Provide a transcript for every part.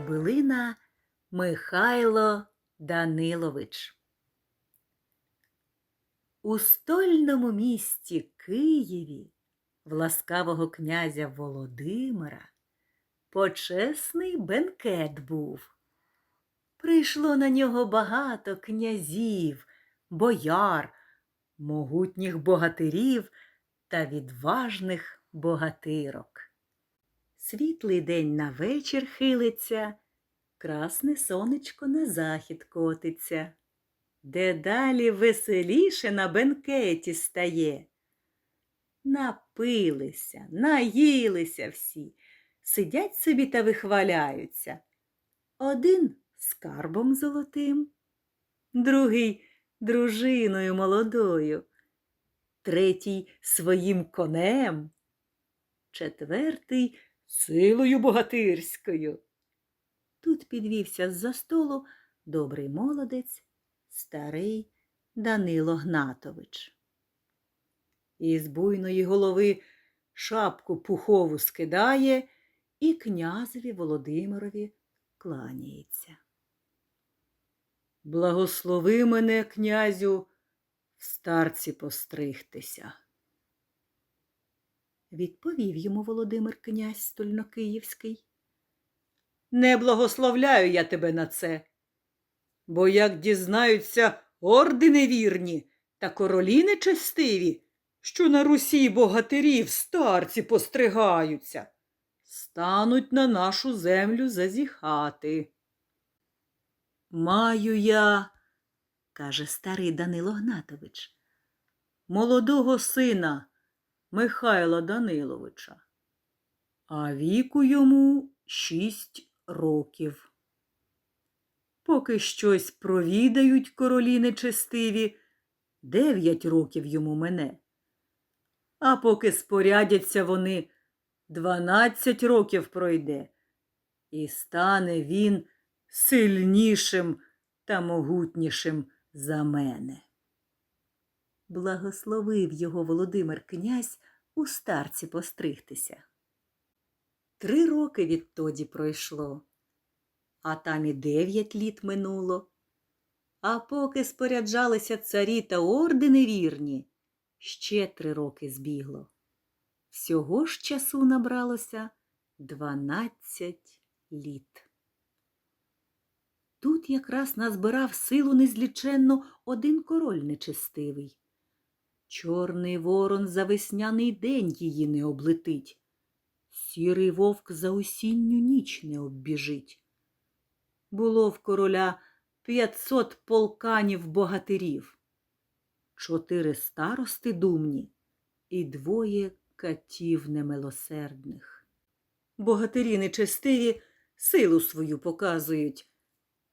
билина Михайло Данилович. У стольному місті Києві в ласкавого князя Володимира почесний бенкет був. Прийшло на нього багато князів, бояр, могутніх богатирів та відважних богатирок. Світлий день на вечір хилиться, красне сонечко на захід котиться. Дедалі веселіше на бенкеті стає. Напилися, наїлися всі, сидять собі та вихваляються. Один скарбом золотим, другий дружиною молодою, третій своїм конем, четвертий силою богатирською. Тут підвівся з-за столу добрий молодець, старий Данило Гнатович. Із буйної голови шапку пухову скидає і князеві Володимирові кланяється. Благослови мене, князю, в старці постригтися. Відповів йому Володимир князь Стольнокиївський. Не благословляю я тебе на це, бо як дізнаються орди невірні та королі нечестиві, що на Русі богатирі в старці постригаються, стануть на нашу землю зазіхати. Маю я, каже старий Данило Гнатович, молодого сина Михайла Даниловича, а віку йому шість років. Поки щось провідають королі нечестиві, дев'ять років йому мене. А поки спорядяться вони, дванадцять років пройде, і стане він сильнішим та могутнішим за мене. Благословив його Володимир князь у старці постригтися. Три роки відтоді пройшло, а там і дев'ять літ минуло. А поки споряджалися царі та ордени вірні, ще три роки збігло. Всього ж часу набралося дванадцять літ. Тут якраз назбирав силу незліченно один король нечестивий. Чорний ворон за весняний день її не облетить, сірий вовк за осінню ніч не оббіжить. Було в короля п'ятсот полканів богатирів, чотири старости думні і двоє катів немилосердних. Богатирі нечестиві силу свою показують,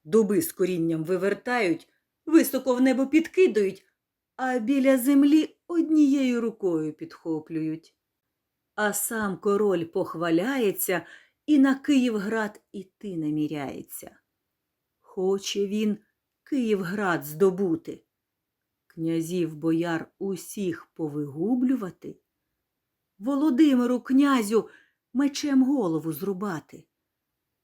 дуби з корінням вивертають, високо в небо підкидають, а біля землі однією рукою підхоплюють. А сам король похваляється і на Київград іти наміряється. Хоче він Київград здобути, князів бояр усіх повигублювати, Володимиру князю мечем голову зрубати,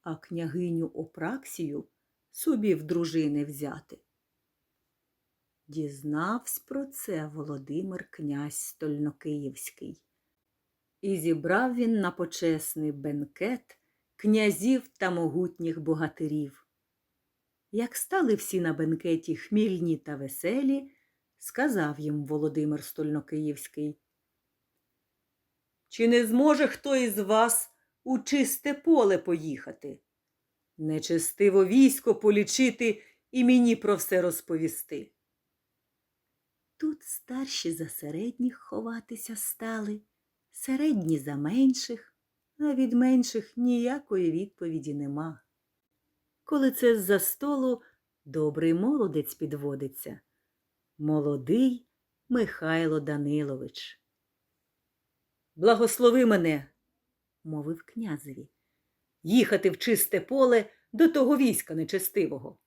а княгиню Опраксію собі в дружини взяти. Дізнавсь про це Володимир князь Стольнокиївський. І зібрав він на почесний бенкет князів та могутніх богатирів. Як стали всі на бенкеті хмільні та веселі, сказав їм Володимир Стольнокиївський. Чи не зможе хто із вас у чисте поле поїхати? Нечестиво військо полічити і мені про все розповісти. Тут старші за середніх ховатися стали, середні за менших, а від менших ніякої відповіді нема. Коли це з-за столу добрий молодець підводиться, молодий Михайло Данилович. Благослови мене, мовив князеві, їхати в чисте поле до того війська нечестивого.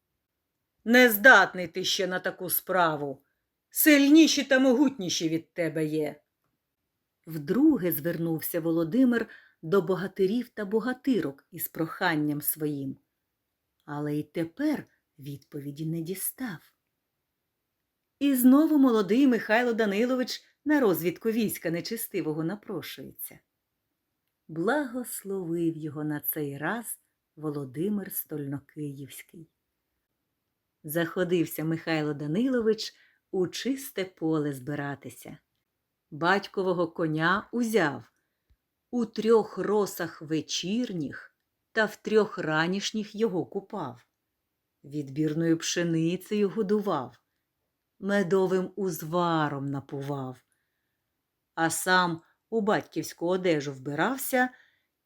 Нездатний ти ще на таку справу. Сильніші та могутніші від тебе є. Вдруге звернувся Володимир до богатирів та богатирок із проханням своїм, але й тепер відповіді не дістав. І знову молодий Михайло Данилович на розвідку війська нечистивого напрошується. Благословив його на цей раз Володимир Стольнокиївський. Заходився Михайло Данилович у чисте поле збиратися. Батькового коня узяв у трьох росах вечірніх та в трьох ранішніх його купав, відбірною пшеницею годував, медовим узваром напував, а сам у батьківську одежу вбирався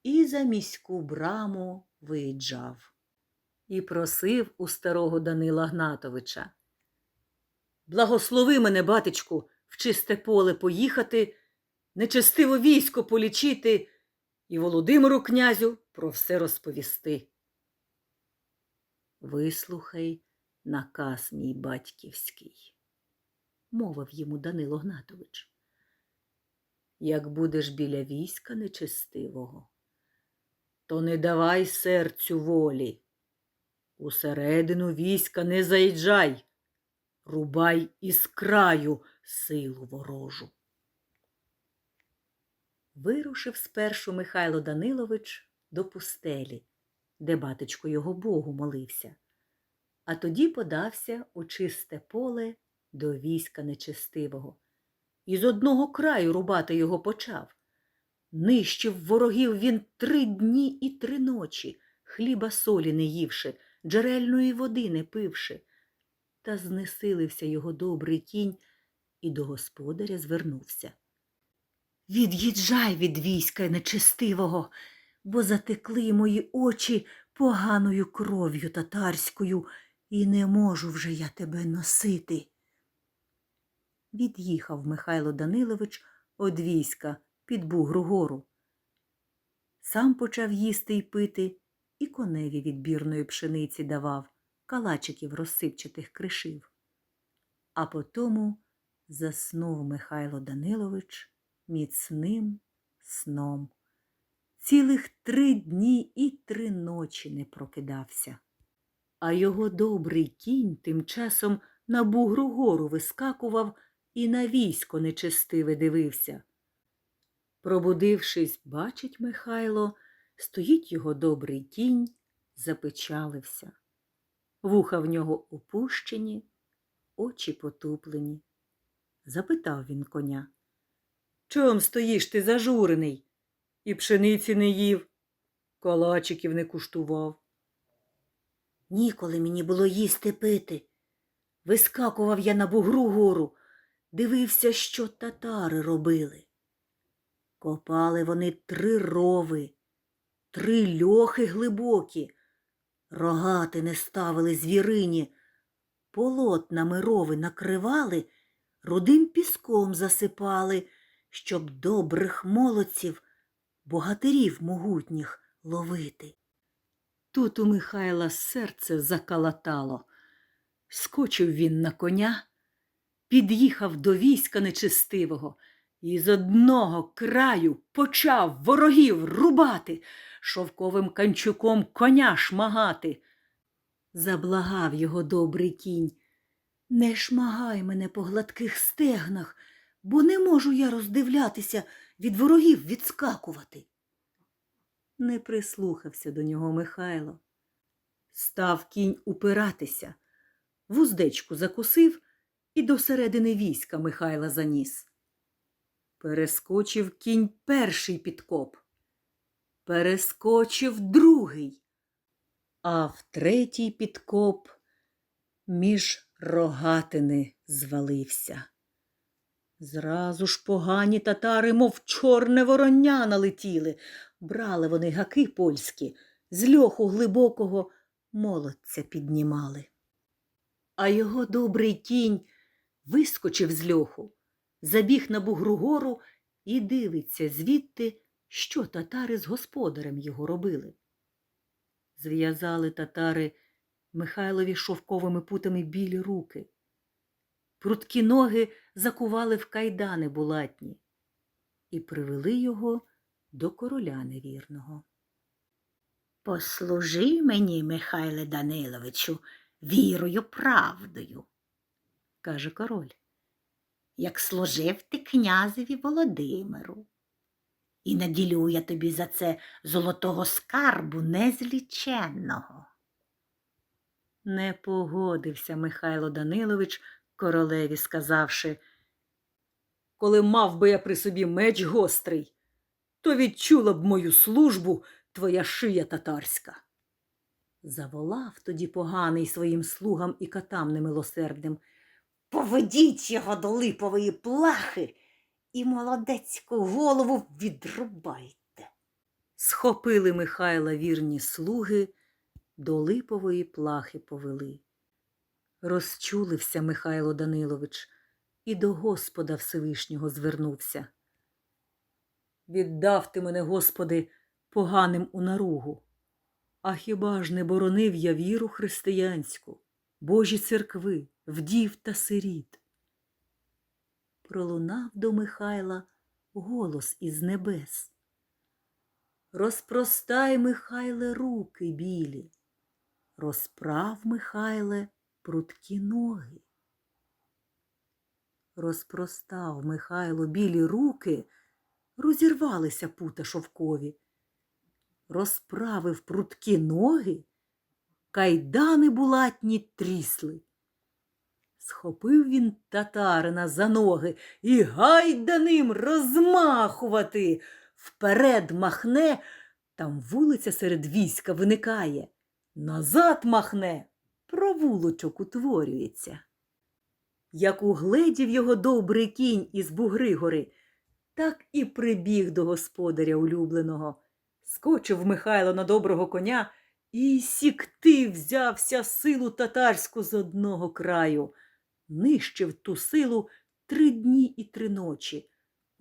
і за міську браму виїжджав. І просив у старого Данила Гнатовича. Благослови мене, батечку, в чисте поле поїхати, нечестиво військо полічити і Володимиру князю про все розповісти. Вислухай наказ мій батьківський, мовив йому Данило Гнатович. Як будеш біля війська нечестивого, то не давай серцю волі. Усередину війська не заїжджай, рубай із краю силу ворожу. Вирушив спершу Михайло Данилович до пустелі, де батечко його Богу молився, а тоді подався у чисте поле до війська нечестивого. І з одного краю рубати його почав. Нищив ворогів він три дні і три ночі, хліба солі не ївши, джерельної води не пивши. Та знесилився його добрий кінь і до господаря звернувся. Від'їжджай від війська нечестивого, бо затекли мої очі поганою кров'ю татарською, і не можу вже я тебе носити. Від'їхав Михайло Данилович од війська під Бугру гору. Сам почав їсти й пити, і коневі відбірної пшениці давав, калачиків розсипчатих кришив. А потому заснув Михайло Данилович міцним сном. Цілих три дні і три ночі не прокидався. А його добрий кінь тим часом на бугру гору вискакував і на військо нечестиве дивився. Пробудившись, бачить Михайло, стоїть його добрий кінь, запечалився. Вуха в нього опущені, очі потуплені. Запитав він коня. Чом стоїш ти зажурений? І пшениці не їв, калачиків не куштував. Ніколи мені було їсти пити. Вискакував я на бугру гору, дивився, що татари робили. Копали вони три рови, три льохи глибокі, рогати не ставили звірині, полотнами рови накривали, рудим піском засипали, щоб добрих молодців, богатирів могутніх ловити. Тут у Михайла серце закалатало. Скочив він на коня, під'їхав до війська нечистивого і з одного краю почав ворогів рубати, шовковим канчуком коня шмагати. Заблагав його добрий кінь. Не шмагай мене по гладких стегнах, бо не можу я роздивлятися, від ворогів відскакувати. Не прислухався до нього Михайло. Став кінь упиратися, вуздечку закусив і до середини війська Михайла заніс. Перескочив кінь перший підкоп, перескочив другий, а в третій підкоп між рогатини звалився. Зразу ж погані татари, мов чорне вороння налетіли, брали вони гаки польські, з льоху глибокого молодця піднімали. А його добрий кінь вискочив з льоху, забіг на бугру гору і дивиться звідти, що татари з господарем його робили. Зв'язали татари Михайлові шовковими путами білі руки. Прудкі ноги закували в кайдани булатні і привели його до короля невірного. Послужи мені, Михайле Даниловичу, вірою, правдою, каже король. Як служив ти князеві Володимиру. І наділю я тобі за це золотого скарбу незліченного. Не погодився Михайло Данилович королеві, сказавши, коли мав би я при собі меч гострий, то відчула б мою службу твоя шия татарська. Заволав тоді поганий своїм слугам і катам немилосердним. Поведіть його до липової плахи і молодецьку голову відрубайте. Схопили Михайла вірні слуги, до липової плахи повели. Розчулився Михайло Данилович і до Господа Всевишнього звернувся. Віддав ти мене, Господи, поганим у наругу. А хіба ж не боронив я віру християнську, Божі церкви, вдів та сиріт? Пролунав до Михайла голос із небес. Розпростай, Михайле, руки білі, розправ, Михайле, прудкі ноги. Розпростав Михайло білі руки, розірвалися пута шовкові. Розправив прудкі ноги, кайдани булатні трісли. Схопив він татарина за ноги і гайда ним розмахувати. Вперед махне, там вулиця серед війська виникає. Назад махне, провулочок утворюється. Як угледів його добрий кінь із бугри гори, так і прибіг до господаря улюбленого. Скочив Михайло на доброго коня і сікти взявся силу татарську з одного краю. Нищив ту силу три дні і три ночі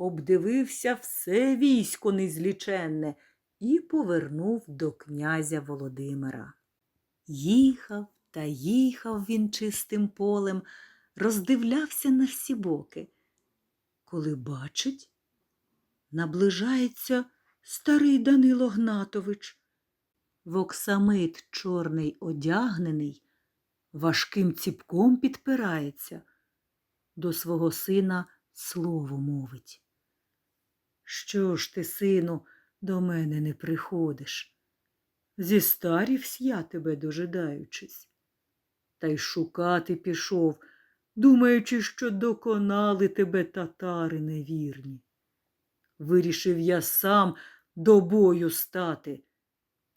обдивився все військо незліченне і повернув до князя Володимира. Їхав та їхав він чистим полем, роздивлявся на всі боки. Коли бачить, наближається старий Данило Гнатович. В оксамит чорний одягнений, важким ціпком підпирається, до свого сина слово мовить. Що ж ти, сину, до мене не приходиш? Зістарівсь я тебе дожидаючись. Та й шукати пішов, думаючи, що доконали тебе татари невірні. Вирішив я сам до бою стати,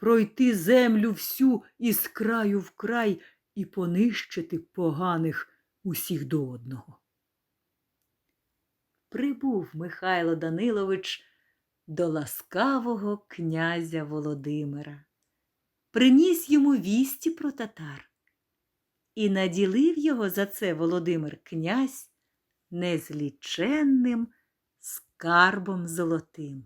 пройти землю всю із краю в край і понищити поганих усіх до одного. Прибув Михайло Данилович до ласкавого князя Володимира, приніс йому вісті про татар. І наділив його за це Володимир князь незліченним скарбом золотим.